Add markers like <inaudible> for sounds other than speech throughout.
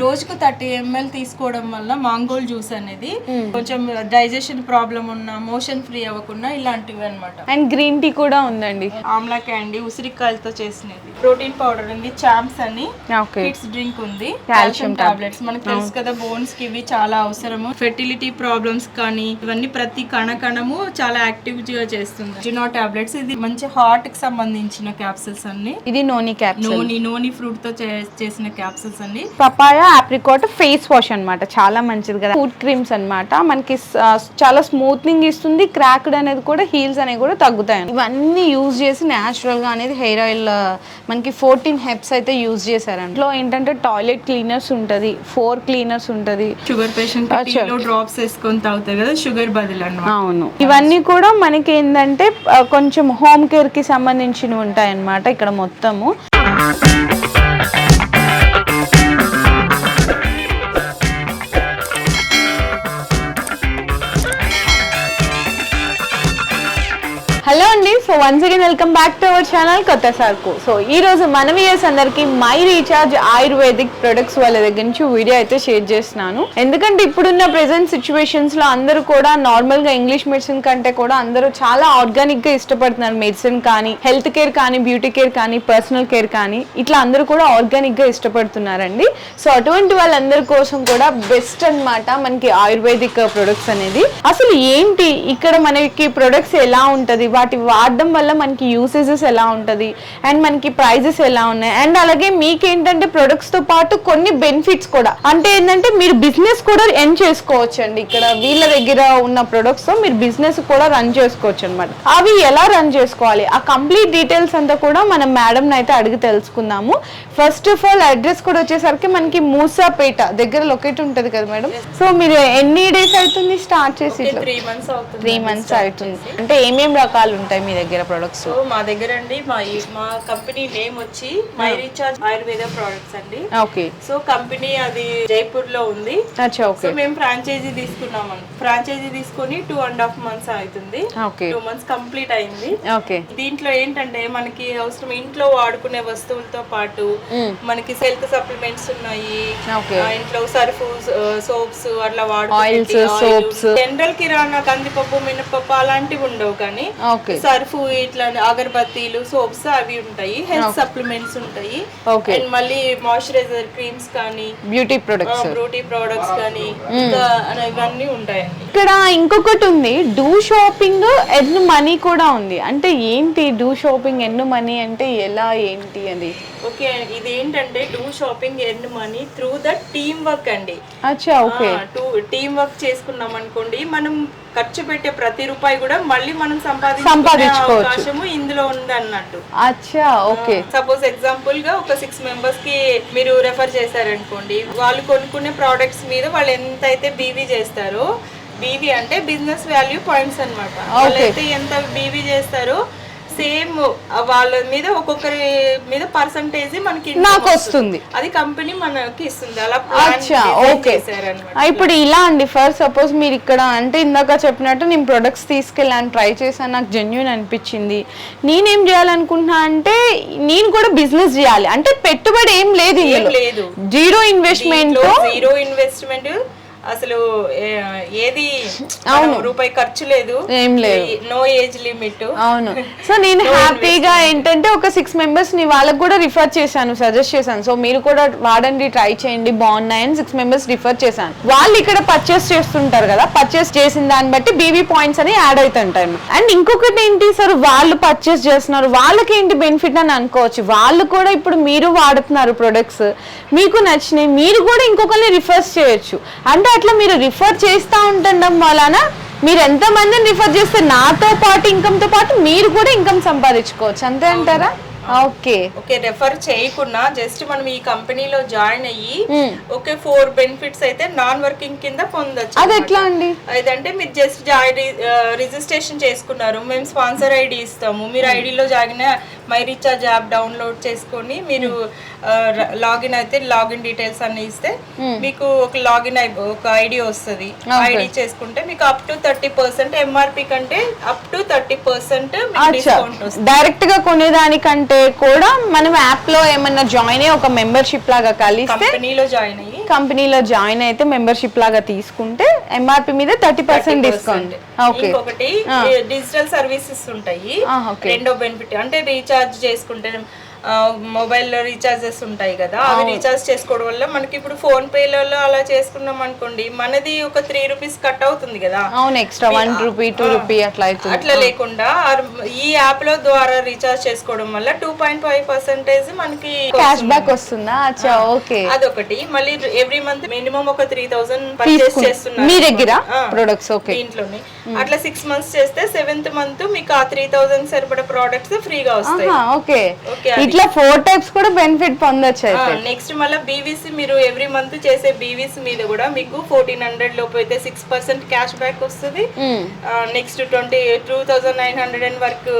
రోజుకు thirty ML తీసుకోవడం వల్ల మాంగోల్ జ్యూస్ అనేది కొంచెం డైజెషన్ ప్రాబ్లం ఉన్నా మోషన్ ఫ్రీ అవ్వకుండా ఇలాంటివి అన్నమాట. అండ్ గ్రీన్ టీ కూడా ఉందండి. ఆమ్లా క్యాండీ ఉసిరికాయలతో చేసినది. ప్రోటీన్ పౌడర్ ఉంది చాంప్స్ అని ఓకే కిడ్స్ డ్రింక్ ఉంది. కాల్షియం టాబ్లెట్స్ మనకు తెలుసు కదా బోన్స్కి ఇవి చాలా అవసరము. ఫెర్టిలిటీ ప్రాబ్లమ్స్ కానీ ఇవన్నీ ప్రతి కణ కణము చాలా యాక్టివ్గా చేస్తుంది. జినో టాబ్లెట్స్ ఇది మంచి హార్ట్కి సంబంధించిన క్యాప్సిల్స్ అన్ని. ఇది నోని క్యాప్ నూనె నూనె ఫ్రూట్తో చేసిన క్యాప్సిల్స్ అన్ని. పపాయ ఆప్రికాట్ ఫేస్ వాష్ అన్నమాట. చాలా మంచిది కదా. ఫుడ్ క్రీమ్స్ అన్నమాట. మనకి చాలా స్మూత్నింగ్ ఇస్తుంది. క్రాక్డ్ అనేది కూడా హీల్స్ అనేవి కూడా తగ్గుతాయి. ఇవన్నీ యూజ్ చేసి న్యాచురల్గా అనేది హెయిర్ ఆయిల్ మనకి ఫోర్టీన్ హెప్స్ అయితే యూజ్ చేశారండి ఇంట్లో ఏంటంటే టాయిలెట్ క్లీనర్స్ ఉంటది. ఫోర్ క్లీనర్స్ ఉంటది. షుగర్ పేషెంట్ డ్రాప్స్ వేసుకొని తాగుతారు కదా షుగర్ బదులు అవును. ఇవన్నీ కూడా మనకి ఏంటంటే కొంచెం హోమ్ కేర్కి సంబంధించినవి ఉంటాయి అన్నమాట ఇక్కడ మొత్తము. So once again welcome back to our channel కొత్త సార్కు సో ఈ రోజు మన వ్యూయర్స్ అందరికీ మై రీఛార్జ్ ఆయుర్వేదిక్ ప్రొడక్ట్స్ వాళ్ళ దగ్గర నుంచి వీడియో అయితే షేర్ చేస్తున్నాను. ఎందుకంటే ఇప్పుడున్న ప్రెసెంట్ సిచ్యువేషన్స్లో అందరూ కూడా నార్మల్గా ఇంగ్లీష్ మెడిసిన్ కంటే కూడా అందరూ చాలా ఆర్గానిక్గా ఇష్టపడుతున్నారు. మెడిసిన్ కానీ హెల్త్ కేర్ కానీ బ్యూటీ కేర్ కానీ పర్సనల్ కేర్ కానీ ఇట్లా అందరూ కూడా ఆర్గానిక్గా ఇష్టపడుతున్నారండి. సో అటువంటి వాళ్ళందరి కోసం కూడా బెస్ట్ అన్నమాట మనకి ఆయుర్వేదిక్ ప్రొడక్ట్స్ అనేది. అసలు ఏంటి? ఇక్కడ మనకి ప్రొడక్ట్స్ ఎలా ఉంటది? వాటి వాడడం వల్ల మనకి యూసేజెస్ ఎలా ఉంటది అండ్ మనకి ప్రైజెస్ ఎలా ఉన్నాయి అండ్ అలాగే మీకేంటంటే ప్రొడక్ట్స్తో పాటు కొన్ని బెనిఫిట్స్ కూడా. అంటే ఏంటంటే మీరు బిజినెస్ కూడా ఎన్ చేసుకోవచ్చు అండి ఇక్కడ వీళ్ళ దగ్గర ఉన్న ప్రొడక్ట్స్తో మీరు బిజినెస్ కూడా రన్ చేసుకోవచ్చు అనమాట అవి ఎలా రన్ చేసుకోవాలి? ఆ కంప్లీట్ డీటెయిల్స్ అంతా కూడా మనం మేడం అయితే అడిగి తెలుసుకుందాము. ఫస్ట్ ఆఫ్ ఆల్ అడ్రస్ కూడా వచ్చేసరికి మనకి మూసాపేట దగ్గర లొకేట్ ఉంటది కదా మేడం సో మీరు ఎన్ని డేస్ అవుతుంది? స్టార్ట్ చేసి త్రీ మంత్స్ అవుతుంది అంటే ఏమేం రకాలు ఉంటాయి మీ దగ్గర? ప్రొడక్ట్స్ సో మా దగ్గర అండి మా ఈ- మా కంపెనీ నేమ్ వచ్చి మై రీఛార్జ్ ఆయుర్వేద ప్రోడక్ట్స్ అండి. ఓకే సో కంపెనీ అది జైపూర్లో ఉంది. అచ్చా సో ఓకే మేము ఫ్రాంచైజీ తీసుకున్నాం ఫ్రాంచైజీ తీసుకొని టూ అండ్ హాఫ్ మంత్స్ అవుతుంది. ఓకే టూ మంత్స్ కంప్లీట్ అయింది. ఓకే దీంట్లో ఏంటంటే మనకి అవసరం ఇంట్లో వాడుకునే వస్తువులతో పాటు మనకి హెల్త్ సప్లిమెంట్స్ ఉన్నాయి. ఆ, ఇంట్లో సర్ఫ్ సోప్స్ అట్లా Oils, soaps. జనరల్ కిరాణా కందిపప్పు మినపప్పు అలాంటివి ఉండవు కానీ ఓకే సర్ఫ్ ఇట్లా అగరబత్తీలు సోప్స్ అవి ఉంటాయి. హెల్త్ సప్లిమెంట్స్ ఉంటాయి. అండ్ మళ్ళీ మాయిశ్చరైజర్ క్రీమ్స్ కానీ బ్యూటీ ప్రొడక్ట్స్ బ్యూటీ ప్రోడక్ట్స్ కానీ ఇంకా ఇవన్నీ ఉంటాయండి ఇక్కడ ఇంకొకటి ఉంది. డూ షాపింగ్ ఎన్ మనీ కూడా ఉంది. అంటే ఏంటి డూ షాపింగ్ ఎన్ మనీ అంటే ఎలా ఏంటి అది ఓకే ఇది ఏంటంటే do shopping earn money through the team work అండి. అచ్చా ఓకే. టూ టీమ్ వర్క్ చేసుకున్నాం అనుకోండి మనం ఖర్చు పెట్టే ప్రతి రూపాయి కూడా మళ్ళీ మనం సంపాదించుకునే సంపాదించుకోవచ్చు. అవకాశము ఇందులో ఉంది అన్నట్టు అచ్చా ఓకే. సపోజ్ ఎగ్జాంపుల్గా ఒక సిక్స్ మెంబర్స్కి మీరు రెఫర్ చేశారనుకోండి వాళ్ళు కొనుక్కునే ప్రోడక్ట్స్ మీద వాళ్ళు ఎంత అయితే బీవీ చేస్తారో బీవీ అంటే బిజినెస్ వాల్యూ పాయింట్స్ అన్నమాట. వాళ్ళైతే ఎంత బీవీ చేస్తారో సేమ్ వాళ్ళ మీద ఒక్కొక్కరి మీద పర్సంటేజ్ మనకి నాకు వస్తుంది. అది కంపెనీ మనకి ఇస్తుంది. అలా అచ్చా ఓకే. ఇప్పుడు ఇలా అండి ఫస్ట్ సపోజ్ మీరు ఇక్కడ అంటే ఇందాక చెప్పినట్టు నేను ప్రొడక్ట్స్ తీసుకెళ్ళాను ట్రై చేశాను నాకు జెన్యున్ అనిపించింది. నేనేం చేయాలనుకుంటున్నా అంటే నేను కూడా బిజినెస్ చేయాలి. అంటే పెట్టుబడి ఏం లేదు జీరో ఇన్వెస్ట్మెంట్ జీరో ఇన్వెస్ట్మెంట్ అసలు ఏది మనం రూపాయి ఖర్చు లేదు. ఏం లేదు. No age limit. అవును. సో నేను <laughs> హ్యాపీగా ఏంటంటే ఒక సిక్స్ మెంబర్స్ని వాళ్ళకి కూడా రిఫర్ చేశాను సజెస్ట్ చేశాను. సో మీరు కూడా వాడండి ట్రై చేయండి బాగున్నాయని సిక్స్ మెంబర్స్ రిఫర్ చేశాను. వాళ్ళు ఇక్కడ పర్చేస్ చేస్తుంటారు కదా పర్చేస్ చేసిన దాన్ని బట్టి బీబీ పాయింట్స్ అని యాడ్ అవుతుంటాయి అండ్ ఇంకొకటి ఏంటి సార్ వాళ్ళు పర్చేస్ చేస్తున్నారు. వాళ్ళకి ఏంటి బెనిఫిట్ అని అనుకోవచ్చు. వాళ్ళు కూడా ఇప్పుడు మీరు వాడుతున్నారు ప్రొడక్ట్స్ మీకు నచ్చినాయి మీరు కూడా ఇంకొకరిని రిఫర్స్ చేయొచ్చు. అంటే అట్లా మీరు రిఫర్ చేస్తూ ఉండడం వలన మీరు ఎంత మందిని రిఫర్ చేస్తే నాతో పాటు ఇన్కమ్తో పాటు మీరు కూడా ఇన్కమ్ సంపాదించుకోవచ్చు. అంతే అంటారా? ఓకే. ఓకే రెఫర్ చేయకుండా జస్ట్ మనం ఈ కంపెనీలో జాయిన్ అయ్యి ఓకే ఫోర్ బెనిఫిట్స్ అయితే నాన్ వర్కింగ్ కింద పొందొచ్చు అది ఎట్లా అండి? అదంటే మీరు జస్ట్ జాయిన్ రిజిస్ట్రేషన్ చేసుకున్నారు. మేము స్పాన్సర్ ఐడి ఇస్తాము. మీరు ఐడిలో జాగిన మై రీఛార్జ్ యాప్ డౌన్లోడ్ చేసుకొని మీరు లాగిన్ అయితే లాగిన్ డీటెయిల్స్ అన్ని ఇస్తే మీకు ఒక లాగిన్ ఒక ఐడి వస్తుంది. ఐడి చేసుకుంటే మీకు up to thirty percent MRP కంటే up to thirty percent discount వస్తుంది. డైరెక్ట్గా కొనేదానికంటే కూడా మనం యాప్లో ఏమన్నా జాయిన్ అయ్యి ఒక మెంబర్షిప్ లాగా కలిస్తే కంపెనీలో జాయిన్ అయ్యి కంపెనీలో జాయిన్ అయితే మెంబర్షిప్ లాగా తీసుకుంటే ఎంఆర్పి మీద థర్టీ పర్సెంట్ డిస్కౌంట్ ఓకే ఇంకొకటి డిజిటల్ సర్వీసెస్ ఉంటాయి. రెండో బెనిఫిట్ అంటే రీఛార్జ్ చేసుకుంటే మొబైల్లో రీఛార్జెస్ ఉంటాయి కదా అవి రీఛార్జ్ చేసుకోవడం వల్ల మనకి ఇప్పుడు ఫోన్ పేలలో అలా చేసుకున్నాం అనుకోండి మనది ఒక త్రీ రూపీస్ కట్ అవుతుంది కదా. అవును extra one rupee two rupee అట్లా అవుతుంది. అట్లా లేకుండా ఈ యాప్లో ద్వారా రీఛార్జ్ చేసుకోవడం వల్ల టూ పాయింట్ ఫైవ్ పర్సెంటేజ్ మనకి క్యాష్ బ్యాక్ వస్తుందా? అచ్చా ఓకే. అదొకటి. మళ్ళీ ఎవ్రీ మంత్ మినిమం ఒక త్రీ థౌసండ్ పర్చేస్ చేస్తున్నారు మీ దగ్గర. Products okay. దీంట్లోనే. అట్లా సిక్స్ మంత్స్ చేస్తే సెవెంత్ మంత్ మీకు ఆ త్రీ థౌసండ్ సరిపడా ప్రోడక్ట్స్ ఫ్రీగా వస్తాయి. ఓకే. ఓకే ఇట్లా ఫోర్ టైప్స్ కూడా బెనిఫిట్ పొందొచ్చు అయితే నెక్స్ట్ మళ్ళీ బీవీసీ మీరు ఎవ్రీ మంత్ చేసే బీవీసీ మీద కూడా మీకు ఫోర్టీన్ హండ్రెడ్ లోపు అయితే సిక్స్ పర్సెంట్ క్యాష్ బ్యాక్ వస్తుంది. Next twenty two thousand nine hundred and వరకు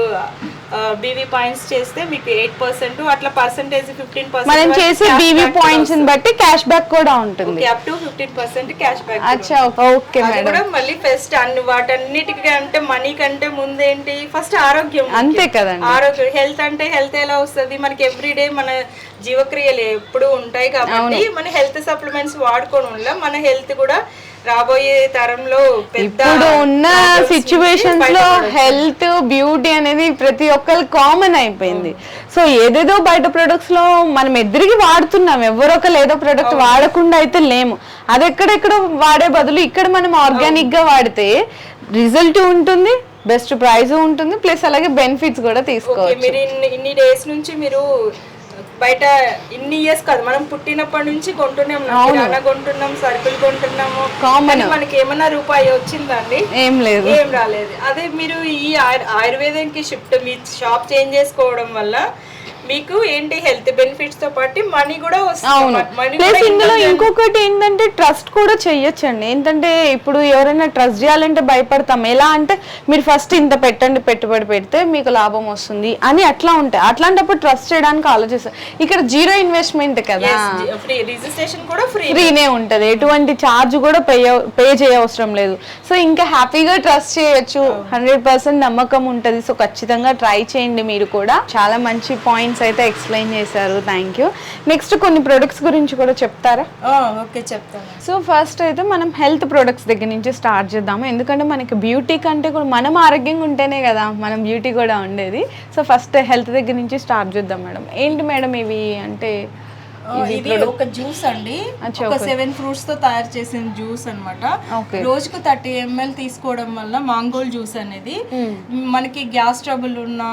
బీవీ పాయింట్స్ చేస్తే మీకు ఎయిట్ పర్సెంట్ అట్లా పర్సెంటేజ్ ఫిఫ్టీన్ మనం చేసే బీవీ పాయింట్స్ బట్టి క్యాష్ బ్యాక్ కూడా ఉంటుంది. Up to fifteen percent cash back అచ్చా ఓకే మేడం. కూడా మళ్ళీ ఫస్ట్ అన్ని వాటన్నిటికి అంటే మనీ కంటే ముందేంటి? ఫస్ట్ ఆరోగ్యం అంతే కదండి. ఆరోగ్యం హెల్త్ అంటే హెల్త్ ఎలా వస్తుంది? మనకి ఎవ్రీడే మన జీవక్రియలు ఎప్పుడు ఉంటాయి కాబట్టి మన హెల్త్ సప్లిమెంట్స్ వాడుకోవడం వల్ల మన హెల్త్ కూడా రాబోయే తరంలో ఇప్పుడు ఉన్న సిచ్యువేషన్స్లో. హెల్త్ బ్యూటీ అనేది ప్రతి ఒక్కరికి కామన్ అయిపోయింది. సో ఏదేదో బయట ప్రొడక్ట్స్లో మనం ఎదురుగా వాడుతున్నాం. ఎవరొకరు ఏదో ప్రొడక్ట్ వాడకుండా అయితే లేము. అది ఎక్కడెక్కడ వాడే బదులు ఇక్కడ మనం ఆర్గానిక్గా వాడితే రిజల్ట్ ఉంటుంది బెస్ట్ ప్రైస్ ఉంటుంది ప్లస్ అలాగే బెనిఫిట్స్ కూడా తీసుకోవచ్చు. మీరు ఇన్ని డేస్ నుంచి మీరు బయట ఇన్ని ఇయర్స్ కాదు. మనం పుట్టినప్పటి నుంచి కొంటూనే ఉన్నాం కిరాణా కొంటున్నాం సరుకులు కొంటున్నాము. మనకి ఏమన్నా రూపాయి వచ్చిందండి ఏం లేదు. ఏం రాలేదు. అదే మీరు ఈ ఆయుర్- ఆయుర్వేదంకి షిఫ్ట్ మీ షాప్ చేంజ్ చేసుకోవడం వల్ల మీకు ఏంటి హెల్త్ బెనిఫిట్స్తో పాటు మనీ కూడా వస్తుంది. ప్లస్ ఇందులో ఇంకొకటి ఏంటంటే ట్రస్ట్ కూడా చెయ్యొచ్చండి ఏంటంటే ఇప్పుడు ఎవరైనా ట్రస్ట్ చేయాలంటే భయపడతాం. ఎలా అంటే మీరు ఫస్ట్ ఇంత పెట్టండి పెట్టుబడి పెడితే మీకు లాభం వస్తుంది అని అట్లా ఉంటాయి. అట్లాంటప్పుడు ట్రస్ట్ చేయడానికి ఆలోచిస్తారు. ఇక్కడ జీరో ఇన్వెస్ట్మెంట్ కదా. ఫ్రీ రిజిస్ట్రేషన్ కూడా ఫ్రీ. ఫ్రీనే ఉంటది. ఎటువంటి ఛార్జ్ కూడా పే పే చేయవసరం లేదు. సో ఇంకా హ్యాపీగా ట్రస్ట్ చేయొచ్చు. హండ్రెడ్ పర్సెంట్ నమ్మకం ఉంటది. సో ఖచ్చితంగా ట్రై చేయండి మీరు కూడా. చాలా మంచి పాయింట్స్ అయితే ఎక్స్ప్లెయిన్ చేశారు. థ్యాంక్ యూ నెక్స్ట్ కొన్ని ప్రొడక్ట్స్ గురించి కూడా చెప్తారా? ఓకే చెప్తాను. సో ఫస్ట్ అయితే మనం హెల్త్ ప్రొడక్ట్స్ దగ్గర నుంచి స్టార్ట్ చేద్దాము. ఎందుకంటే మనకి బ్యూటీ కంటే కూడా మనం ఆరోగ్యంగా ఉంటేనే కదా మనం బ్యూటీ కూడా ఉండేది. సో ఫస్ట్ హెల్త్ దగ్గర నుంచి స్టార్ట్ చేద్దాం మేడం. ఏంటి మేడం ఇవి? అంటే ఇది ఒక జ్యూస్ అండి. ఒక సెవెన్ ఫ్రూట్స్తో తయారు చేసిన జ్యూస్ అన్నమాట. Okay. రోజుకు థర్టీ ఎంఎల్ తీసుకోవడం వల్ల మాంగోల్ జ్యూస్ అనేది మనకి గ్యాస్ ట్రబుల్ ఉన్నా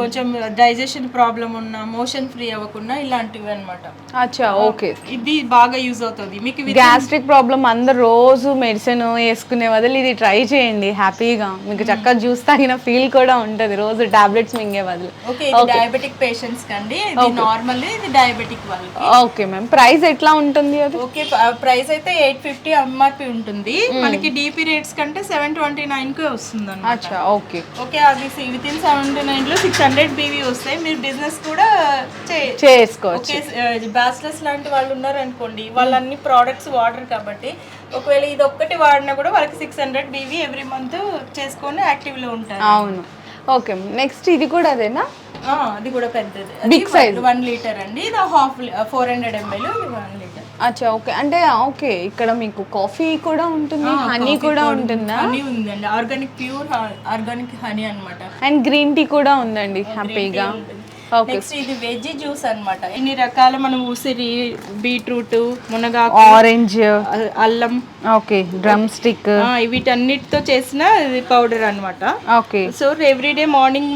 కొంచెం డైజెషన్ ప్రాబ్లం ఉన్నా మోషన్ ఫ్రీ అవ్వకుండా ఇలాంటివి అన్నమాట. అచ్చా ఓకే. ఇది బాగా యూజ్ అవుతుంది. మీకు గ్యాస్ట్రిక్ ప్రాబ్లం అందరు రోజు మెడిసిన్ వేసుకునే బదులు ఇది ట్రై చేయండి హ్యాపీగా. మీకు చక్కగా జ్యూస్ తాగిన ఫీల్ కూడా ఉంటుంది రోజు టాబ్లెట్స్ మింగే బదులు. ఓకే ఇది డయాబెటిక్ పేషెంట్స్ కండి. ఇది నార్మల్ ఇది డయాబెటిక్ వాళ్ళకి. Okay ma'am. ప్రైస్ ఎట్లా ఉంటుంది అది? ఓకే ప్రైస్ అయితే ఎయిట్ ఫిఫ్టీ ఎంఆర్పి ఉంటుంది. మనకి డిపి రేట్స్ కంటే సెవెన్ ట్వంటీ నైన్ కే వస్తుంది అన్నమాట అచ్చా ఓకే. ఓకే అది విత్ ఇన్ సెవెంటీ నైన్లో సిక్స్ హండ్రెడ్ బీవీ వస్తాయి. మీరు బిజినెస్ కూడా చే- చేసుకోవచ్చు. ఓకే బ్యాచిలర్స్ లాంటి వాళ్ళు ఉన్నారు అనుకోండి వాళ్ళు అన్ని ప్రోడక్ట్స్ వాడరు కాబట్టి ఒకవేళ ఇది ఒక్కటి వాడినా కూడా వాళ్ళకి six hundred BV every month చేసుకొని యాక్టివ్లో ఉంటారు. అవును. ఓకే నెక్స్ట్ ఇది కూడా అదేనా? అది కూడా పెద్దది. Big size. వన్ లీటర్ అండి. ఇది హాఫ్ ఫోర్ హండ్రెడ్ ఎంఎల్ ఇది వన్ లీటర్ అచ్చా ఓకే. అంటే ఓకే. ఇక్కడ మీకు కాఫీ కూడా ఉంటుంది హనీ కూడా ఉంటుందా? హనీ ఉందండి. ఆర్గానిక్ ప్యూర్ ఆర్గానిక్ హనీ అన్నమాట. అండ్ గ్రీన్ టీ కూడా ఉందండి హ్యాపీగా ఓకే నెక్స్ట్ ఇది వెజ్ జ్యూస్ అన్నమాట. ఇన్ని రకాల మనం ఉసిరి బీట్రూట్ మునగాకు ఆరెంజ్ అల్లం. ఓకే డ్రమ్ స్టిక్ వీటన్నిటితో చేసిన పౌడర్ అన్నమాట. ఓకే సో ఎవ్రీడే మార్నింగ్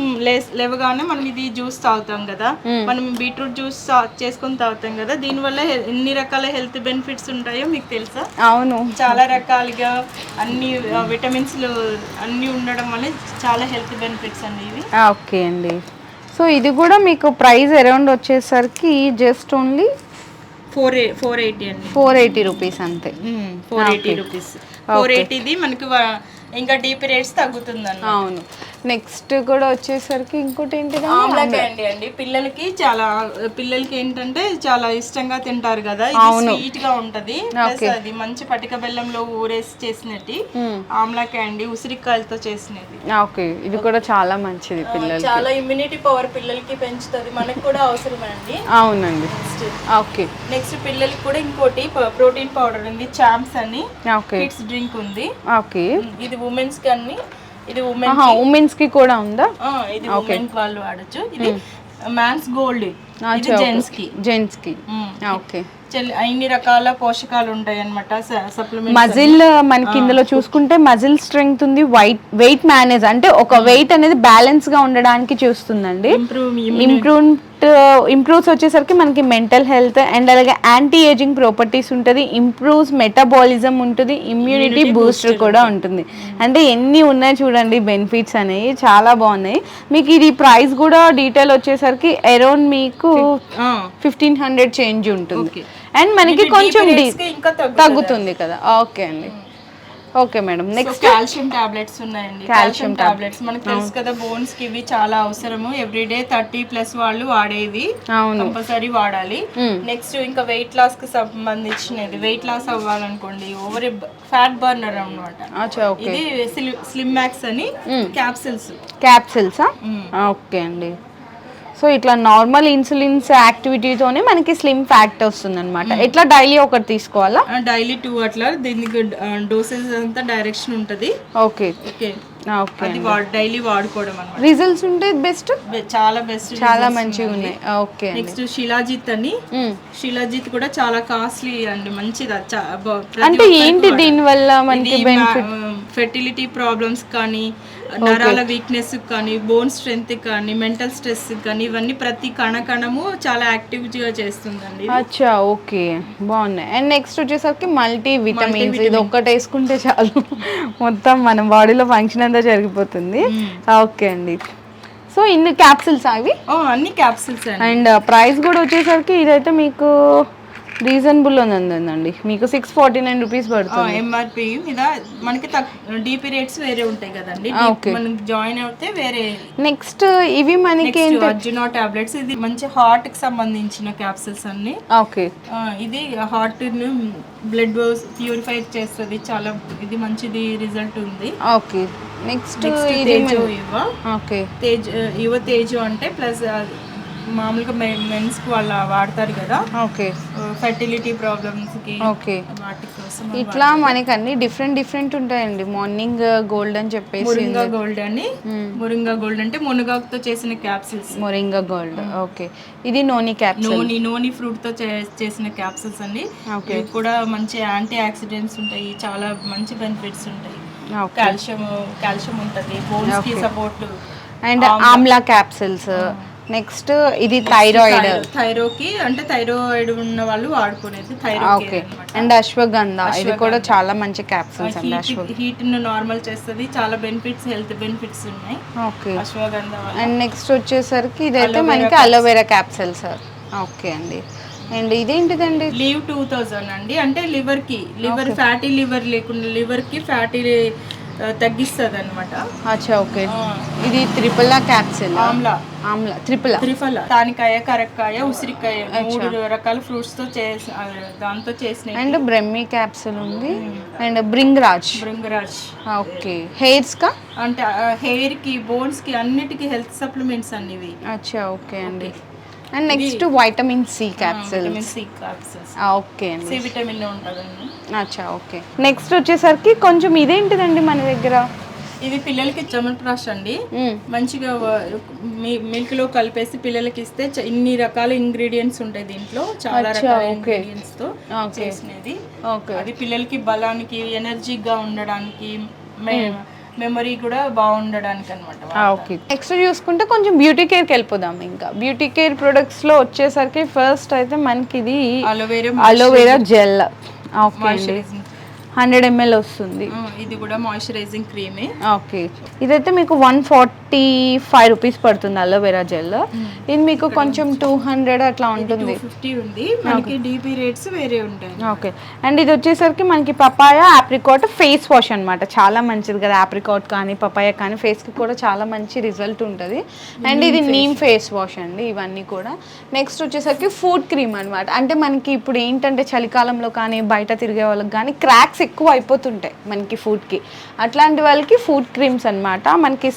లేవగానే మనం ఇది జ్యూస్ తాగుతాం కదా. మనం బీట్రూట్ జ్యూస్ చేసుకొని తాగుతాం కదా. దీనివల్ల హె- ఎన్ని రకాల హెల్త్ బెనిఫిట్స్ ఉంటాయో మీకు తెలుసా? అవును. చాలా రకాలుగా అన్ని విటమిన్స్ అన్ని ఉండడం వల్ల చాలా హెల్త్ బెనిఫిట్స్ అండి ఇవి ఓకే అండి. సో ఇది కూడా మీకు ప్రైస్ అరౌండ్ వచ్చేసరికి just only four four eighty అండి. ఫోర్ ఎయిటీ రూపీస్ అంతే. Four eighty rupees. ఫోర్ ఎయిటీది మనకి ఇంకా డీ పీరియడ్స్ తగ్గుతుందండి అవును. నెక్స్ట్ కూడా వచ్చేసరికి ఇంకోటి ఏంటిది ఆమ్లా క్యాండీ అండి పిల్లలకి చాలా పిల్లలకి ఏంటంటే చాలా ఇష్టంగా తింటారు కదా. ఇది స్వీట్గా ఉంటది. ప్లస్ అది మంచి పటిక బెల్లంలో ఊరేసి చేసినట్టు ఆమ్లా క్యాండీ ఉసిరికాయలతో చేసినది. ఓకే. ఇది కూడా చాలా మంచిది పిల్లలు చాలా ఇమ్యూనిటీ పవర్ పిల్లలకి పెంచుతుంది. మనకు కూడా అవసరమే అండి. అవునండి. ఓకే. నెక్స్ట్ పిల్లలకి కూడా ఇంకోటి ప్రోటీన్ పౌడర్ ఉంది. చాంప్స్ అని కిడ్స్ డ్రింక్ ఉంది. ఓకే. ఇది ఉమెన్స్కి అన్ని ఇది ఉమెన్ ఉమెన్స్కి కూడా ఉందా? ఇది ఉమెన్ వాళ్ళు వాడచ్చు. ఇది మ్యాన్స్ గోల్డ్ ఇది జెంట్స్కి జెంట్స్కి. ఓకే. ఇన్ని రకాల పోషకాలు ఉంటాయి అనమాట సప్లిమెంట్ మజిల్ మనకి ఇందులో చూసుకుంటే మజిల్ స్ట్రెంగ్త్ ఉంది వైట్ వెయిట్ మేనేజ్ అంటే ఒక వెయిట్ అనేది బ్యాలెన్స్గా ఉండడానికి చూస్తుందండి. ఇంప్రూవ్ ఇంప్రూవ్స్ వచ్చేసరికి మనకి మెంటల్ హెల్త్ అండ్ అలాగే యాంటీ ఏజింగ్ ప్రాపర్టీస్ ఉంటుంది ఇంప్రూవ్స్ మెటబాలిజం ఉంటుంది ఇమ్యూనిటీ బూస్టర్ కూడా ఉంటుంది. అంటే ఎన్ని ఉన్నాయి చూడండి బెనిఫిట్స్ అనేవి చాలా బాగున్నాయి. మీకు ఇది ప్రైస్ కూడా డీటెయిల్ వచ్చేసరికి అరౌండ్ మీకు ఫిఫ్టీన్ హండ్రెడ్ చేంజ్ ఉంటుంది. అండ్ మనకి కొంచెం తగ్గుతుంది కదా. ఓకే అండి. Okay madam next calcium tablets ఉన్నాయండి. కాల్షియం టాబ్లెట్స్ మనకు తెలుసు కదా బోన్స్కి ఇవి చాలా అవసరము. ఎవ్రీడే థర్టీ ప్లస్ వాళ్ళు వాడేది అవును. కంపల్సరీ వాడాలి. నెక్స్ట్ ఇంకా వెయిట్ లాస్కి సంబంధించినది. వెయిట్ లాస్ అవ్వాలనుకోండి ఓవర్ ఫ్యాట్ బర్నర్ ఓకే ఇది స్లిమ్ మ్యాక్స్ అని క్యాప్సిల్స్ క్యాప్సిల్సా ఓకే అండి. సో ఇట్లా నార్మల్ ఇన్సులిన్స్ యాక్టివిటీతోనే మనకి స్లిమ్ ఫ్యాక్ట్ వస్తుంది అనమాట ఎట్లా డైలీ ఒకటి తీసుకోవాలా? డైలీ టూ అట్లా. దీనికి డోసెస్ అంతా డైరెక్షన్ ఉంటది. ఓకే. ఓకే. డైలీ వాడుకోవడం అన్నమాట. రిజల్ట్స్ ఉంటే బెస్ట్ చాలా బెస్ట్ చాలా మంచిగా ఉన్నాయి. ఓకే నెక్స్ట్ శిలాజిత్ అని. మ్మ్. శిలాజిత్ కూడా చాలా కాస్ట్లీ అండి. మంచిది. అంటే ఏంటి దీని వల్ల మనకి బెనిఫిట్ ఫెర్టిలిటీ ప్రాబ్లమ్స్ కానీ నరాల వీక్నెస్ కానీ బోన్ స్ట్రెంగ్త్ కానీ మెంటల్ స్ట్రెస్ కానీ ఇవన్నీ ప్రతి కణ కణము చాలా యాక్టివ్గా చేస్తుందండి అచ్చా ఓకే బాగున్నాయి. అండ్ నెక్స్ట్ వచ్చేసరికి మల్టీ విటమిన్స్ ఇది ఒక్కటి వేసుకుంటే చాలు. మొత్తం మన బాడీలో ఫంక్షన్ అంతా జరిగిపోతుంది. ఓకే అండి. సో ఇన్ని క్యాప్సిల్స్ అవి ఓ అన్ని క్యాప్సిల్స్ అండ్. ప్రైస్ కూడా వచ్చేసరికి ఇదైతే మీకు రీజనబుల్ ఉందండి. మీకు సిక్స్ ఫార్టీ నైన్ రూపీస్ పడుతుంది. ఎంఆర్పి మీద మనకి డీపీ రేట్స్ వేరే ఉంటాయి కదండి. okay. మనం జాయిన్ అవుతే వేరే నెక్స్ట్ ఇవి మనకి అర్జునా టాబ్లెట్స్ ఇది మంచి హార్ట్కి సంబంధించిన క్యాప్సిల్స్ అన్ని. ఓకే. ఇది హార్ట్ బ్లడ్ ప్యూరిఫై చేస్తుంది. చాలా ఇది మంచిది రిజల్ట్ ఉంది. ఓకే. నెక్స్ట్ ఇది యువ ఓకే. తేజ్ యువ తేజో అంటే ప్లస్ మామూలుగా మెన్స్కి వాళ్ళ వాడతారు కదా. ఓకే. ఫెర్టిలిటీ ప్రాబ్లమ్స్కి ఓకే. వాటి కోసం ఇట్లా మనకి అన్ని డిఫరెంట్ డిఫరెంట్ ఉంటాయండి. మార్నింగ్ గోల్డ్ అని చెప్పేసి మురింగా గోల్డ్ అని. మురింగా గోల్డ్ అంటే మునగాకుతో చేసిన క్యాప్సిల్స్ మొరింగా గోల్డ్ ఓకే. ఇది నోని క్యాప్సూల్ నూనె నూనె ఫ్రూట్తో చేసిన క్యాప్సిల్స్ అండి. ఇవి కూడా మంచి యాంటీ ఆక్సిడెంట్స్ ఉంటాయి. చాలా మంచి బెనిఫిట్స్ ఉంటాయి. ఓకే. కాల్షియం కాల్షియం ఉంటుంది. బోన్స్కి support and amla capsules next ఇది థైరాయిడ్ థైరోకి అంటే థైరాయిడ్ ఉన్న వాళ్ళు వాడుకునేది థైరాయిడ్ ఓకే అండ్ అశ్వగంధ ఇది కూడా చాలా మంచి క్యాప్సిల్స్ అండి అశ్వ హీట్ను నార్మల్ చేస్తుంది. చాలా బెనిఫిట్స్ హెల్త్ బెనిఫిట్స్ ఉన్నాయి. ఓకే అశ్వగంధ అండ్ నెక్స్ట్ వచ్చేసరికి ఇదైతే మనకి అలోవెరా క్యాప్సిల్స్ ఓకే అండి. అండ్ ఇదేంటిదండి? లీవ్ టూ థౌజండ్ అండి. అంటే లివర్కి. లివర్ ఫ్యాటీ లివర్ లేకుండా లివర్కి ఫ్యాటీ తగ్గిస్తుంది అనమాట అచ్చా ఓకే. ఇది త్రిపుల క్యాప్సిల్. ఆమ్లా. ఆమ్లా. త్రిపుల. త్రిఫల. తానికాయ కరక్కాయ ఉసిరికాయ మూడు రకాల ఫ్రూట్స్తో చేసి దాంతో చేసిన అండ్ బ్రహ్మి క్యాప్సిల్ ఉంది. And bhringraj bhringraj okay. Hairs కా? అంటే హెయిర్కి బోన్స్కి అన్నిటికీ హెల్త్ సప్లిమెంట్స్ అన్ని ఇవి. అచ్చా ఓకే అండి. And next vitamin C capsule vitamin C capsules. Okay అండి. సి విటమిన్ ఉంటుందండి. అచ్చా ఓకే. నెక్స్ట్ వచ్చేసరికి కొంచెం ఇదేంటిదండి మన దగ్గర? ఇది పిల్లలకి చమన్ప్రాష్ అండి. మంచిగా మిల్క్లో కలిపేసి పిల్లలకి ఇస్తే ఇన్ని రకాల ఇంగ్రీడియంట్స్ ఉంటాయి దీంట్లో. చాలా రకాల ఇంగ్రీడియంట్స్తో చేసినది. ఓకే. అది పిల్లలకి బలానికి ఎనర్జీగా ఉండడానికి మెమరీ కూడా బాగుండడానికి అనమాట ఓకే. నెక్స్ట్ చూసుకుంటే కొంచెం బ్యూటీ కేర్కి వెళ్ళిపోదాం ఇంకా. బ్యూటీ కేర్ ప్రొడక్ట్స్లో వచ్చేసరికి ఫస్ట్ అయితే మనకి ఇది aloe vera aloe vera gel okay అండి హండ్రెడ్ ఎంఎల్ వస్తుంది. ఇది కూడా మాయిశ్చరైజింగ్ క్రీమే ఓకే. ఇదైతే మీకు వన్ ఫార్టీ ఫైవ్ రూపీస్ పడుతుంది అలోవెరా జెల్. ఇది మీకు కొంచెం టూ హండ్రెడ్ అట్లా ఉంటుంది. ఫిఫ్టీ ఉంది. మనకి డీపీ రేట్స్ వేరే ఉంటాయి. ఓకే. అండ్ ఇది వచ్చేసరికి మనకి పపాయ ఆప్రికాట్ ఫేస్ వాష్ అన్నమాట. చాలా మంచిది కదా ఆప్రికాట్ కానీ పపాయ కానీ ఫేస్కి కూడా చాలా మంచి రిజల్ట్ ఉంటుంది. అండ్ ఇది నీమ్ ఫేస్ వాష్ అండి ఇవన్నీ కూడా. నెక్స్ట్ వచ్చేసరికి ఫుడ్ క్రీమ్ అన్నమాట. అంటే మనకి ఇప్పుడు ఏంటంటే చలికాలంలో కానీ బయట తిరిగే వాళ్ళకి కానీ క్రాక్స్ ఎక్కువ అయిపోతుంటాయి మనకి ఫుడ్కి అట్లాంటి వాళ్ళకి ఫుడ్ క్రీమ్స్ అన్నమాట. మనకి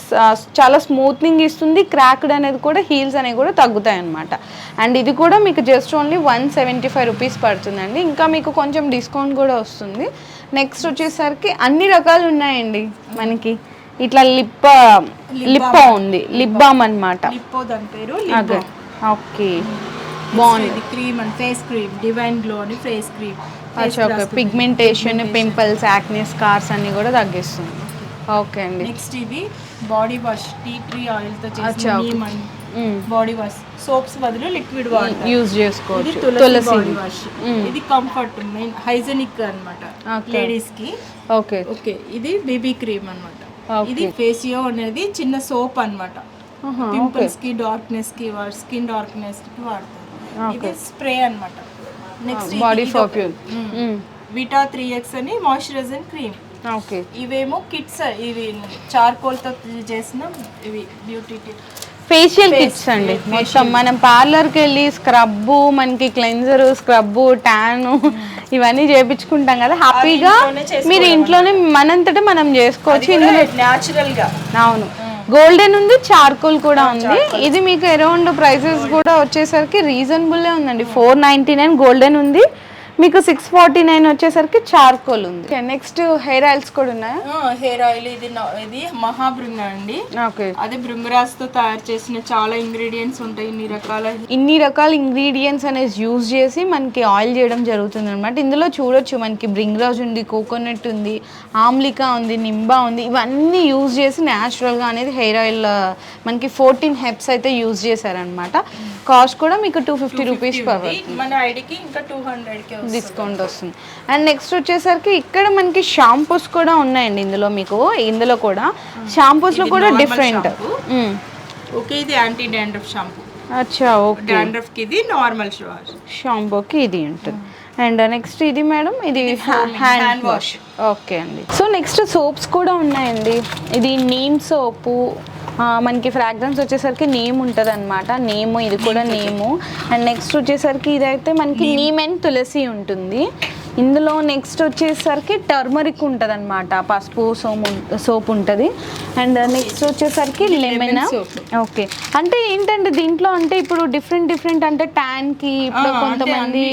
చాలా స్మూత్నింగ్ ఇస్తుంది క్రాక్డ్ అనేది కూడా హీల్స్ అనేవి కూడా తగ్గుతాయి అన్నమాట. అండ్ ఇది కూడా మీకు just only one seventy five rupees పడుతుందండి. ఇంకా మీకు కొంచెం డిస్కౌంట్ కూడా వస్తుంది. నెక్స్ట్ వచ్చేసరికి అన్ని రకాలు ఉన్నాయండి మనకి. ఇట్లా లిప్ లిప్ ఉంది. Lip balm. అనమాట లిప్పో పేరు ఓకే. బాగుంది. ఇది cream and face cream divine glow అని ఫేస్ క్రీమ్ అచ్చా okay pigmentation pimples acne scars అన్ని కూడా తగ్గిస్తుంది. ఓకే అండి. నెక్స్ట్ ఇది బాడీ వాష్ టీ ట్రీ ఆయిల్తో చేసిన. Neem and body wash soaps బదులు లిక్విడ్ వాటర్ యూజ్ చేసుకోవచ్చు. తులసి బాడీ వాష్ ఇది కంఫర్ట్ మెయిన్ హైజెనిక్ అన్నమాట. Okay. లేడీస్కి. ఓకే. ఓకే. ఇది బేబీ క్రీమ్ అన్నమాట. Okay. ఇది ఫేసియో అనేది చిన్న సోప్ అన్నమాట. ఓకే. పింపుల్స్కి డార్క్నెస్కి స్కిన్ డార్క్నెస్కి వాడతారు. ఇది స్ప్రే అన్నమాట. Next body perfume vita three X అని మాయిశ్చరైజింగ్ క్రీమ్ ఓకే ఇవేమో కిట్స్ ఇవి చార్కోల్తో చేసిన ఇవి బ్యూటీ ఫేషియల్ కిట్స్ అండి. మొత్తం మనం పార్లర్కి వెళ్ళి స్క్రబ్ మనకి క్లెన్జర్ స్క్రబ్ ట్యాన్ ఇవన్నీ చేపించుకుంటాం కదా. హ్యాపీగా మీరు ఇంట్లోనే మనంతటా మనం చేసుకోవచ్చు ఇందులో. న్యాచురల్గా. అవును. గోల్డెన్ ఉంది చార్కోల్ కూడా ఉంది. ఇది మీకు అరౌండ్ ప్రైసెస్ కూడా వచ్చేసరికి రీజనబుల్ ఉందండి. ఫోర్ నైన్టీ నైన్ గోల్డెన్ ఉంది. మీకు సిక్స్ ఫార్టీ నైన్ వచ్చేసరికి చార్కోల్ ఉంది. నెక్స్ట్ హెయిర్ ఆయిల్స్ కూడా ఉన్నాయా? హెయిర్ ఆయిల్ ఇది ఇది మహాబృంగ అండి. ఓకే అదే భృంగరాజ్తో తయారు చేసిన చాలా ఇంగ్రీడియంట్స్ ఉంటాయి ఇన్ని రకాల ఇన్ని రకాల ఇంగ్రీడియంట్స్ అనేది యూజ్ చేసి మనకి ఆయిల్ చేయడం జరుగుతుంది అనమాట ఇందులో చూడొచ్చు మనకి బ్రింగ్రాజ్ ఉంది కోకోనట్ ఉంది ఆమ్లికా ఉంది నింబా ఉంది. ఇవన్నీ యూజ్ చేసి న్యాచురల్గా అనేది హెయిర్ ఆయిల్ మనకి ఫోర్టీన్ హెప్స్ అయితే యూజ్ చేశారనమాట కాస్ట్ కూడా మీకు టూ ఫిఫ్టీ రూపీస్ పర్ మన ఐడికి ఇంకా టూ హండ్రెడ్ డిస్కౌంట్ వస్తుంది. అండ్ నెక్స్ట్ వచ్చేసరికి ఇక్కడ మనకి షాంపూస్ కూడా ఉన్నాయండి ఇందులో మీకు. ఇందులో కూడా షాంపూస్లో కూడా డిఫరెంట్ shampoo. ఓకే ఇది యాంటీ డాండ్రఫ్ షాంపూ అచ్చా ఓకే. డాండ్రఫ్కి ఇది నార్మల్ షాంపూ షాంపూకి ఇది ఉంటుంది. అండ్ నెక్స్ట్ ఇది మేడం ఇది హ్యాండ్ వాష్ ఓకే అండి. సో నెక్స్ట్ సోప్స్ కూడా ఉన్నాయండి. ఇది నీమ్ సోపు మనకి ఫ్రాగ్రెన్స్ వచ్చేసరికి నేమ్ ఉంటుంది అనమాట నేము ఇది కూడా నేము అండ్ నెక్స్ట్ వచ్చేసరికి ఇదైతే మనకి నీమ్ అండ్ తులసి ఉంటుంది. ఇందులో నెక్స్ట్ వచ్చేసరికి టర్మరిక్ ఉంటుంది అనమాట పసుపు సోము సోప్ ఉంటుంది. అండ్ నెక్స్ట్ వచ్చేసరికి లెమన్ ఓకే అంటే ఏంటంటే దీంట్లో అంటే ఇప్పుడు డిఫరెంట్ డిఫరెంట్ అంటే ట్యాన్కి ఇప్పుడు కొంతమంది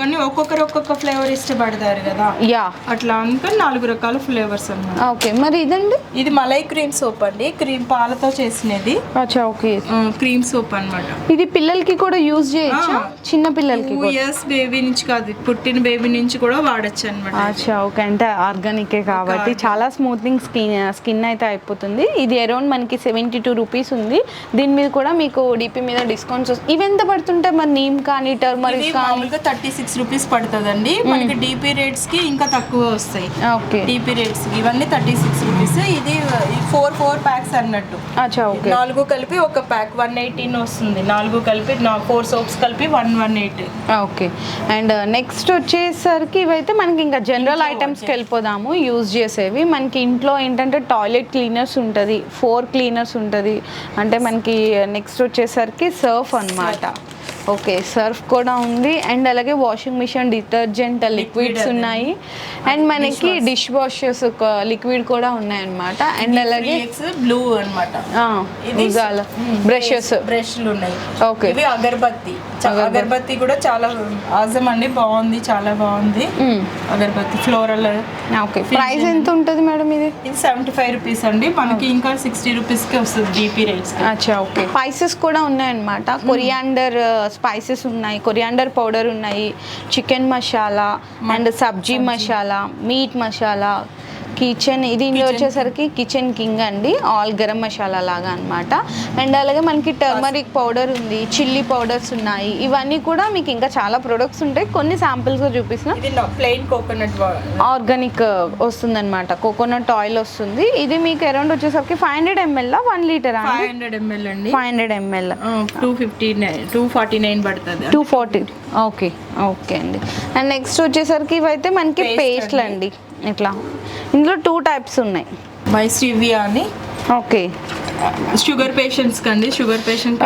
కానీ ఒక్కొక్కరు ఒక్కొక్క ఫ్లేవర్ ఇష్టపడతారు కదా. యా అట్లా అందుకని నాలుగు రకాల ఫ్లేవర్స్ అన్నమాట. ఓకే మరి ఇదండి? ఇది మలై క్రీమ్ సోప్ అండి. క్రీమ్ పాలతో చేసినది. అచ్చా ఓకే క్రీమ్ సోప్ అన్నమాట. ఇది పిల్లలకి కూడా యూజ్ చేయొచ్చా. చిన్న పిల్లలకి ఇయర్స్ బేబీ నుంచి కాదు. పుట్టిన బేబీ నుంచి కూడా వాడచ్చు అనమాట అచ్చా ఓకే అంటే ఆర్గానికే కాబట్టి చాలా స్మూత్నింగ్ స్కిన్ స్కిన్ అయితే అయిపోతుంది. ఇది అరౌండ్ మనకి సెవెంటీ టూ రూపీస్ ఉంది. దీని మీద కూడా మీకు డిపి మీద డిస్కౌంట్స్ ఇవి ఎంత పడుతుంటాయి మరి నీమ్ కానీ టర్మరిక్ మామూలుగా థర్టీ సిక్స్ రూపీస్ పడుతుందండి మనకి డిపి రేట్స్కి ఇంకా తక్కువ వస్తాయి. ఓకే డిపి రేట్స్ ఇవన్నీ థర్టీ సిక్స్ రూపీస్ ఇది ఫోర్ ఫోర్ ప్యాక్స్ అన్నట్టు. అచ్చా ఓకే నాలుగు కలిపి ఒక ప్యాక్ వన్ ఎయిటీన్ వస్తుంది. నాలుగు కలిపి ఫోర్ సోప్స్ కలిపి one one eight okay and next వచ్చేసరికి ఇవైతే మనకి ఇంకా జనరల్ ఐటమ్స్కి వెళ్ళిపోదాము యూజ్ చేసేవి. మనకి ఇంట్లో ఏంటంటే టాయిలెట్ క్లీనర్స్ ఉంటుంది ఫోర్ క్లీనర్స్ ఉంటుంది. అంటే మనకి నెక్స్ట్ వచ్చేసరికి సర్ఫ్ అన్నమాట. ఓకే సర్ఫ్ కూడా ఉంది. అండ్ అలాగే వాషింగ్ మిషన్ డిటర్జెంట్ లిక్విడ్స్ ఉన్నాయి. అండ్ మనకి డిష్ వాషెస్ లిక్విడ్ కూడా ఉన్నాయి అన్నమాట అండ్ అలాగే బ్లూ అన్నమాట. ఇది బ్రషెస్ బ్రష్లు ఉన్నాయి. ఓకే. ఇవి అగరబత్తి. అగరబత్తి కూడా చాలా ఆజం అండి బాగుంది చాలా బాగుంది. అగరబత్తి ఫ్లోరల్ ఓకే. ప్రైస్ ఎంత ఉంటుంది మేడం ఇది? ఇది సెవెంటీ ఫైవ్ రూపీస్ అండి. మనకి ఇంకా సిక్స్టీ రూపీస్కి వస్తుంది డిపి రేట్స్ అచ్చా ఓకే. స్పైసెస్ కూడా ఉన్నాయన్నమాట. కొరియాండర్ స్పైసెస్ ఉన్నాయి కొరియాండర్ పౌడర్ ఉన్నాయి chicken masala and sabzi masala meat masala kitchen ఇది వచ్చేసరికి కిచెన్ కింగ్ అండి. ఆల్ గరం మసాలా లాగా అన్నమాట. అండ్ అలాగే మనకి టర్మరిక్ పౌడర్ ఉంది చిల్లీ పౌడర్స్ ఉన్నాయి. ఇవన్నీ కూడా మీకు ఇంకా చాలా ప్రొడక్ట్స్ ఉంటాయి. కొన్ని శాంపిల్స్గా చూపిస్తున్నా. ప్లెయిన్ కోకోనట్ ఆర్గానిక్ వస్తుందన్నమాట. కోకోనట్ ఆయిల్ వస్తుంది. ఇది మీకు అరౌండ్ వచ్చేసరికి five hundred ML one litre five hundred ML అండి. Five hundred ML two fifty nine two forty nine పడుతుంది. టూ ఫార్టీ ఓకే ఓకే అండి. అండ్ నెక్స్ట్ వచ్చేసరికి ఇవైతే మనకి పేస్ట్లు అండి. ఇట్లా. ఇందులో టూ టైప్స్ ఉన్నాయి. మై స్టీవియా అని. ఓకే. షుగర్ పేషెంట్స్ కండి. షుగర్ పేషెంట్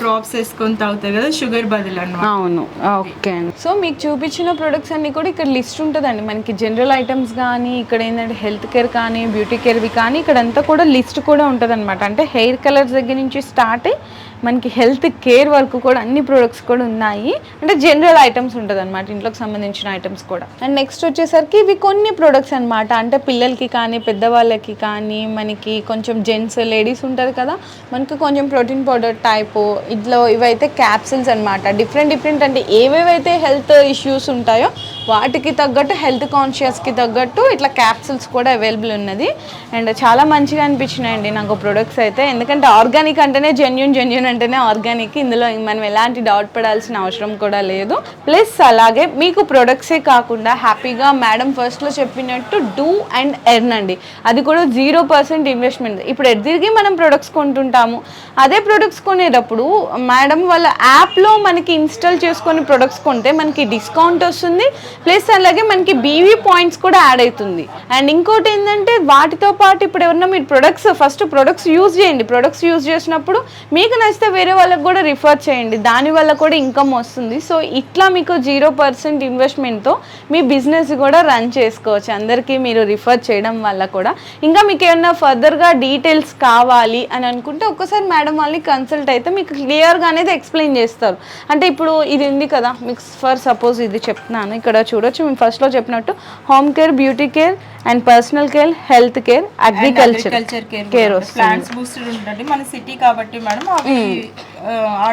డ్రాప్స్ వేసుకొని తాగుతారు కదా షుగర్ బదులు అన్నమాట. అవును. ఓకే. అండి సో మీకు చూపించిన ప్రొడక్ట్స్ అన్ని కూడా ఇక్కడ లిస్ట్ ఉంటుందండి. మనకి జనరల్ ఐటమ్స్ కానీ ఇక్కడ ఏంటంటే హెల్త్ కేర్ కానీ బ్యూటీ కేర్వి కానీ ఇక్కడ అంతా కూడా లిస్ట్ కూడా ఉంటుంది అంటే హెయిర్ కలర్స్ దగ్గర నుంచి స్టార్ట్ అయ్యి మనకి హెల్త్ కేర్ వరకు కూడా అన్ని ప్రొడక్ట్స్ కూడా ఉన్నాయి. అంటే జనరల్ ఐటమ్స్ ఉంటుంది అనమాట ఇంట్లోకి సంబంధించిన ఐటమ్స్ కూడా. అండ్ నెక్స్ట్ వచ్చేసరికి ఇవి కొన్ని ప్రొడక్ట్స్ అన్నమాట. అంటే పిల్లలకి కానీ పెద్దవాళ్ళకి కానీ మనకి కొంచెం జెంట్స్ లేడీస్ ఉంటుంది కదా మనకి కొంచెం ప్రోటీన్ పౌడర్ టైపు ఇట్లా ఇవైతే క్యాప్సిల్స్ అనమాట డిఫరెంట్ డిఫరెంట్ అంటే ఏవేవైతే హెల్త్ ఇష్యూస్ ఉంటాయో వాటికి తగ్గట్టు హెల్త్ కాన్షియస్కి తగ్గట్టు ఇట్లా క్యాప్సిల్స్ కూడా అవైలబుల్ ఉన్నది. అండ్ చాలా మంచిగా అనిపించినాయండి నాకు ప్రొడక్ట్స్ అయితే. ఎందుకంటే ఆర్గానిక్ అంటేనే జెన్యున్ జెన్యున్ అంటేనే ఆర్గానిక్ ఇందులో మనం ఎలాంటి డౌట్ పడాల్సిన అవసరం కూడా లేదు. ప్లస్ అలాగే మీకు ప్రొడక్ట్సే కాకుండా హ్యాపీగా మేడం ఫస్ట్లో చెప్పినట్టు డూ అండ్ ఎర్న్ అండి. అది కూడా జీరో పర్సెంట్ ఇన్వెస్ట్మెంట్ ఇప్పుడు ఎదిరిగి మనం ప్రొడక్ట్స్ కొంటుంటాము? అదే ప్రొడక్ట్స్ కొనేటప్పుడు మేడం వాళ్ళ యాప్లో మనకి ఇన్స్టాల్ చేసుకొని ప్రొడక్ట్స్ కొంటే మనకి డిస్కౌంట్ వస్తుంది. ప్లస్ అలాగే మనకి బీవీ పాయింట్స్ కూడా యాడ్ అవుతుంది. అండ్ ఇంకోటి ఏంటంటే వాటితో పాటు ఇప్పుడు ఎవరన్నా మీరు ప్రొడక్ట్స్ ఫస్ట్ ప్రొడక్ట్స్ యూజ్ చేయండి. ప్రొడక్ట్స్ యూజ్ చేసినప్పుడు మీకు నచ్చిన చేస్తే వేరే వాళ్ళకి కూడా రిఫర్ చేయండి. దానివల్ల కూడా ఇన్కమ్ వస్తుంది. సో ఇట్లా మీకు జీరో పర్సెంట్ ఇన్వెస్ట్మెంట్తో మీ బిజినెస్ కూడా రన్ చేసుకోవచ్చు. అందరికీ మీరు రిఫర్ చేయడం వల్ల కూడా. ఇంకా మీకు ఏమన్నా ఫర్దర్గా డీటెయిల్స్ కావాలి అని అనుకుంటే ఒక్కసారి మేడం వాళ్ళని కన్సల్ట్ అయితే మీకు క్లియర్గా అనేది ఎక్స్ప్లెయిన్ చేస్తారు. అంటే ఇప్పుడు ఇది ఉంది కదా మీకు ఫర్ సపోజ్ ఇది చెప్తున్నాను. ఇక్కడ చూడొచ్చు మేము ఫస్ట్లో చెప్పినట్టు home care beauty care and personal care health care agriculture care care వస్తుంది. మన సిటీ కాబట్టి మేడం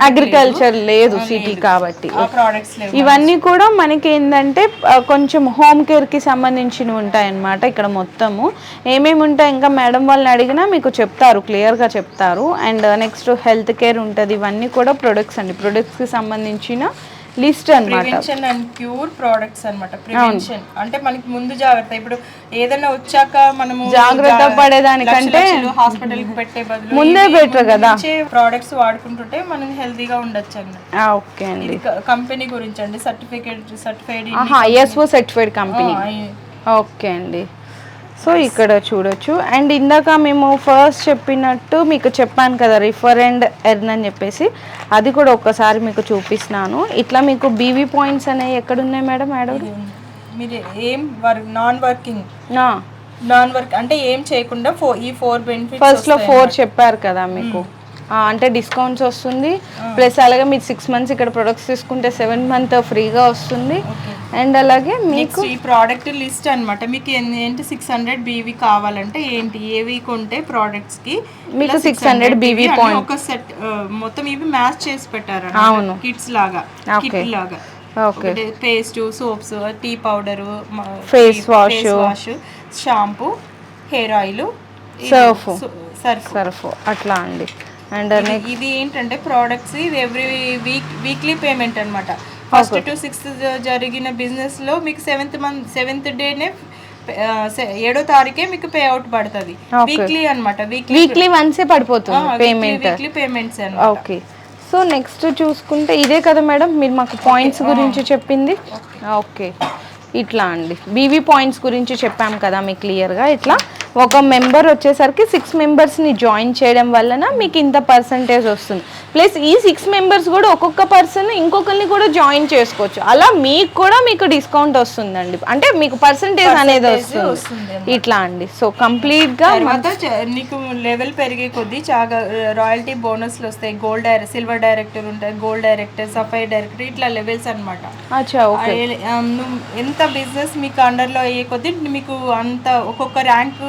అగ్రికల్చర్ లేదు సిటీ. కాబట్టి. ప్రోడక్ట్స్ ఇవన్నీ కూడా మనకి ఏంటంటే కొంచెం హోమ్ కేర్కి సంబంధించినవి ఉంటాయన్నమాట ఇక్కడ మొత్తము. ఏమేమి ఉంటాయి ఇంకా మేడం వాళ్ళని అడిగినా మీకు చెప్తారు క్లియర్గా చెప్తారు. అండ్ నెక్స్ట్ హెల్త్ కేర్ ఉంటుంది. ఇవన్నీ కూడా ప్రొడక్ట్స్ అండి. ప్రొడక్ట్స్కి సంబంధించిన list prevention and cure products అన్నమాట. ప్రివెన్షన్. అంటే మనకి ముందు జాగ్రత్త. ఇప్పుడు ఏదైనా వచ్చాక మనము జాగ్రత్త పడేదానికంటే హాస్పిటల్కి పెట్టే బదులు ముందే better కదా. ప్రోడక్ట్స్ వాడుకుంటుంటే మనం హెల్తీగా ఉండొచ్చు ఆ, ఓకే అండి. కంపెనీ గురించి అండి. సర్టిఫికేట్ సర్టిఫైడ్ ఆహా ఐఎస్ఓ సర్టిఫైడ్ కంపెనీ. ఓకే అండి. సో ఇక్కడ చూడొచ్చు. అండ్ ఇందాక మేము ఫస్ట్ చెప్పినట్టు మీకు చెప్పాను కదా రిఫర్ అండ్ ఎర్న్ అని చెప్పేసి. అది కూడా ఒక్కసారి మీకు చూపిస్తున్నాను. ఇట్లా మీకు బీవీ పాయింట్స్ అనేవి ఎక్కడ ఉన్నాయి మేడం మేడం మీరు ఏం work non working non work అంటే ఏం చేయకుండా ఫోర్ ఈ ఫోర్ బెనిఫిట్స్ ఫస్ట్లో ఫోర్ చెప్పారు కదా మీకు. అంటే డిస్కౌంట్స్ వస్తుంది. ప్లస్ అలాగే మీరు సిక్స్ మంత్స్ ఇక్కడ ప్రొడక్ట్స్ తీసుకుంటే సెవెన్ మంత్ ఫ్రీగా వస్తుంది. అండ్ అలాగే మీకు ఈ ప్రోడక్ట్ లిస్ట్ అన్నమాట. మీకు ఏంటి సిక్స్ హండ్రెడ్ బీవీ కావాలంటే ఏంటి? ఏవి కొంటే ప్రోడక్ట్స్కి మీకు 600 BV point. ఒక సెట్ మొత్తం ఇవి మ్యాచ్ చేసి పెట్టారు అవును. కిట్స్ లాగా. కిట్ లాగా. Okay paste soaps tea powder Face wash. Wash shampoo hair oil Surf. Surf surf అట్లా అండి. అండ్ ఇది- ఇది ఏంటంటే ప్రోడక్ట్స్ ఇది ఎవ్రీ వీక్ వీక్లీ పేమెంట్ అన్నమాట. ఫస్ట్ టు సిక్స్త్ జరిగిన బిజినెస్లో మీకు సెవెంత్ మంత్ సెవెంత్ డేనే ఏడో తారీఖే మీకు పే అవుట్ పడుతుంది వీక్లీ అన్నమాట వీక్లీ వీక్లీ వన్సే పడిపోతుంది payment weekly payments okay so next చూసుకుంటే ఇదే కదా మేడం మీరు మాకు పాయింట్స్ గురించి చెప్పింది? ఓకే ఇట్లా అండి. బీవీ పాయింట్స్ గురించి చెప్పాం కదా మీకు క్లియర్గా ఇట్లా ఒక మెంబర్ వచ్చేసరికి సిక్స్ మెంబర్స్ని జాయిన్ చేయడం వలన మీకు ఇంత పర్సంటేజ్ వస్తుంది. ప్లస్ ఈ సిక్స్ మెంబర్స్ కూడా ఒక్కొక్క పర్సన్ ఇంకొకరిని కూడా జాయిన్ చేసుకోవచ్చు. అలా మీకు కూడా మీకు డిస్కౌంట్ వస్తుందండి. అంటే మీకు పర్సంటేజ్ అనేది వస్తుంది. ఇట్లా అండి. సో కంప్లీట్గా నీకు లెవెల్ పెరిగే కొద్దీ చాలా రాయల్టీ బోనస్లు వస్తాయి. గోల్డ్ డైరెక్ట్ సిల్వర్ డైరెక్టర్ ఉంటాయి. గోల్డ్ డైరెక్టర్ సఫైర్ డైరెక్టర్ ఇట్లా లెవెల్స్ అన్నమాట. అచ్చా బిజినెస్ మీకు అండర్లో అయ్యే కొద్దీ మీకు అంత ఒక్కొక్క ర్యాంక్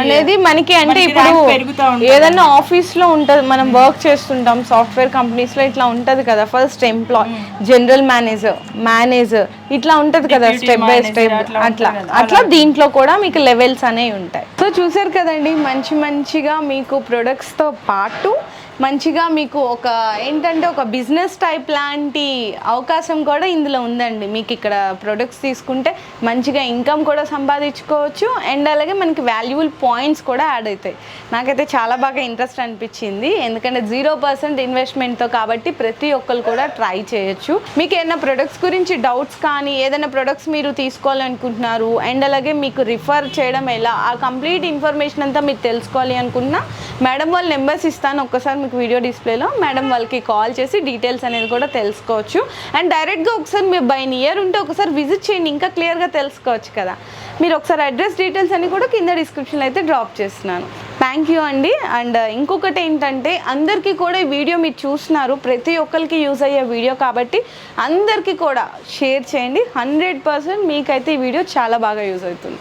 అనేది మనకి అంటే ఇప్పుడు ఏదైనా ఆఫీస్లో ఉంటది మనం వర్క్ చేస్తుంటాం సాఫ్ట్వేర్ కంపెనీస్లో ఇట్లా ఉంటది కదా first employee general manager manager ఇట్లా ఉంటది కదా స్టెప్ బై స్టెప్ అట్లా అట్లా. దీంట్లో కూడా మీకు లెవెల్స్ అనేవి ఉంటాయి. సో చూసారు కదండి మంచి మంచిగా మీకు products తో పాటు మంచిగా మీకు ఒక ఏంటంటే ఒక బిజినెస్ టైప్ లాంటి అవకాశం కూడా ఇందులో ఉందండి. మీకు ఇక్కడ ప్రొడక్ట్స్ తీసుకుంటే మంచిగా ఇన్కమ్ కూడా సంపాదించుకోవచ్చు. అండ్ అలాగే మనకి వాల్యుబుల్ పాయింట్స్ కూడా యాడ్ అవుతాయి. నాకైతే చాలా బాగా ఇంట్రెస్ట్ అనిపించింది. ఎందుకంటే జీరో పర్సెంట్ ఇన్వెస్ట్మెంట్తో కాబట్టి ప్రతి ఒక్కరు కూడా ట్రై చేయొచ్చు. మీకు ఏదైనా ప్రొడక్ట్స్ గురించి డౌట్స్ కానీ ఏదైనా ప్రొడక్ట్స్ మీరు తీసుకోవాలనుకుంటున్నారు అండ్ అలాగే మీకు రిఫర్ చేయడం ఎలా ఆ కంప్లీట్ ఇన్ఫర్మేషన్ అంతా మీరు తెలుసుకోవాలి అనుకున్నా మేడం వాళ్ళ నెంబర్స్ ఇస్తాను. ఒక్కసారి మనకు వీడియో డిస్ప్లేలో మేడం వాళ్ళకి కాల్ చేసి డీటెయిల్స్ అనేది కూడా తెలుసుకోవచ్చు. అండ్ డైరెక్ట్గా ఒకసారి మీరు బై నియర్ ఉంటే ఒకసారి విజిట్ చేయండి. ఇంకా క్లియర్గా తెలుసుకోవచ్చు కదా. మీరు ఒకసారి అడ్రస్ డీటెయిల్స్ అన్ని కూడా కింద డిస్క్రిప్షన్లో అయితే డ్రాప్ చేస్తున్నాను. థ్యాంక్ యూ అండి. అండ్ uh, ఇంకొకటి ఏంటంటే అందరికీ కూడా ఈ వీడియో మీరు చూస్తున్నారు. ప్రతి ఒక్కరికి యూజ్ అయ్యే వీడియో కాబట్టి అందరికీ కూడా షేర్ చేయండి. హండ్రెడ్ పర్సెంట్ మీకైతే ఈ వీడియో చాలా బాగా యూజ్ అవుతుంది.